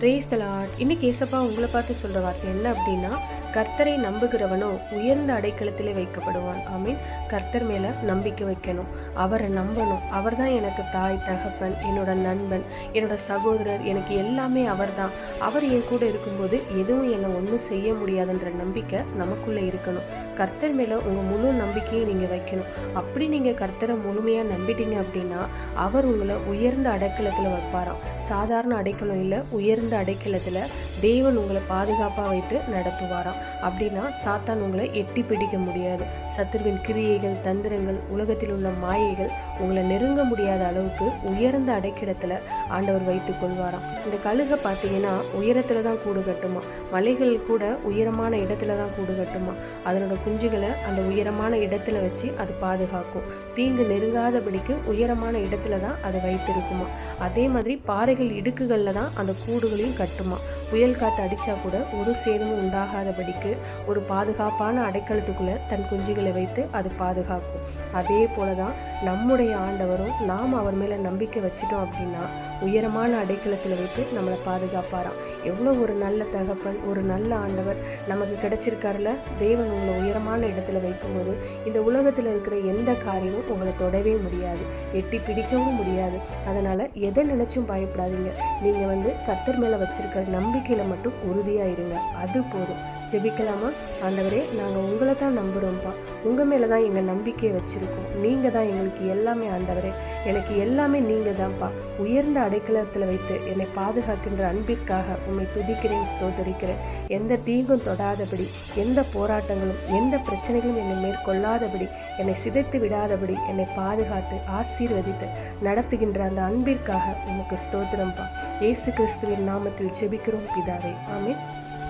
Brace தலாட் இன்னைக்கு ஏசப்பா உங்களை பார்த்து சொல்ற வார்த்தை என்ன அப்படின்னா கர்த்தரை நம்புகிறவனோ உயர்ந்த அடைக்கலத்திலே வைக்கப்படுவான். ஆமீன். கர்த்தர் மேல நம்பிக்கை வைக்கணும். அவரை நம்பணும். அவர் தான் எனக்கு தாய் தகப்பன் என்னோட நண்பன் என்னோட சகோதரர் எனக்கு எல்லாமே அவர்தான் அவர் என் கூட இருக்கும்போது எதுவும் என்னை ஒன்றும் செய்ய முடியாதுன்ற நம்பிக்கை நமக்குள்ள இருக்கணும். கர்த்தர் மேல உங்க முழு நம்பிக்கையை நீங்க வைக்கணும். அப்படி நீங்க கர்த்தரை முழுமையா நம்பிட்டீங்க அப்படின்னா அவர் உங்களை உயர்ந்த அடைக்கலத்துல வைப்பாராம். சாதாரண அடைக்கலம் இல்லை உயர்ந்த அடைக்கலத்துல தேவன் உங்களை பாதுகாப்பாக வைத்து நடத்துவாராம். அப்படின்னா சாத்தான் உங்களை எட்டி பிடிக்க முடியாது. சத்துருவின் கிரியைகள் தந்திரங்கள் உலகத்தில் உள்ள மாயைகள் உங்களை நெருங்க முடியாத அளவுக்கு உயர்ந்த அடைக்கிடத்தில் ஆண்டவர் வைத்துக் கொள்வாராம். இந்த கழுகை பார்த்தீங்கன்னா உயரத்தில் தான் கூடு கட்டுமா? மலைகள் கூட உயரமான இடத்துல தான் கூடு கட்டுமா? அதனோட குஞ்சுகளை அந்த உயரமான இடத்துல வச்சு அது பாதுகாக்கும். தீங்கு நெருங்காதபடிக்கு உயரமான இடத்துல தான் அதை வைத்திருக்குமா? அதே மாதிரி பாறைகள் இடுக்குகளில் தான் அந்த கூடுகளையும் கட்டுமா? புயல் காற்று அடித்தா கூட ஒரு சேதமும் உண்டாகாதபடிக்கு ஒரு பாதுகாப்பான அடைக்கலத்துக்குள்ளே தன் குஞ்சுகளை வைத்து அது பாதுகாக்கும். அதே போல தான் நம்முடைய ஆண்டவரும் நாம் அவர் மேலே நம்பிக்கை வச்சிட்டோம் அப்படின்னா உயரமான அடைக்கலத்தில் வைத்து நம்மளை பாதுகாப்பாராம். எவ்வளோ ஒரு நல்ல தகப்பன் ஒரு நல்ல ஆண்டவர் நமக்கு கிடைச்சிருக்காருல? தேவன் உங்களை உயரமான இடத்துல வைக்கும்போது இந்த உலகத்தில் இருக்கிற எந்த காரியமும் உங்களை தொடவே முடியாது. எட்டி பிடிக்கவும் முடியாது. அதனால் எதை நினச்சும் பயப்படாதீங்க. நீங்கள் வந்து கத்தர் மேலே வச்சிருக்கிற நம்பிக்கையில் மட்டும் உறுதியாக இருங்க. அது போதும். ஜெபிக்கலாமா? ஆண்டவரே நாங்கள் உங்களை தான் நம்புகிறோம்ப்பா உங்கள் மேலே தான் எங்கள் நம்பிக்கையை வச்சுருக்கோம். நீங்கள் தான் எங்களுக்கு எல்லாமே ஆண்டவரே. எனக்கு எல்லாமே நீங்கள் தான்ப்பா. உயர்ந்த அடைக்கலத்தில் வைத்து என்னை பாதுகாக்கின்ற அன்பிற்காக உண்மை துதிக்கிறேன் ஸ்தோதரிக்கிறேன் எந்த தீங்கும் தொடாதபடி எந்த போராட்டங்களும் எந்த பிரச்சனைகளும் என்னை மேற்கொள்ளாதபடி என்னை சிதைத்து விடாதபடி என்னை பாதுகாத்து ஆசீர்வதித்து நடத்துகின்ற அந்த அன்பிற்காக உமக்கு ஸ்தோத்திரம்ப்பா. இயேசு கிறிஸ்துவின் நாமத்தில் ஜெபிக்கிறோம். ಇದ್ದಾವೆ ಆಮೇಲೆ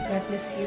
ಗಾಡ್ ಬ್ಲೆಸ್ ಯು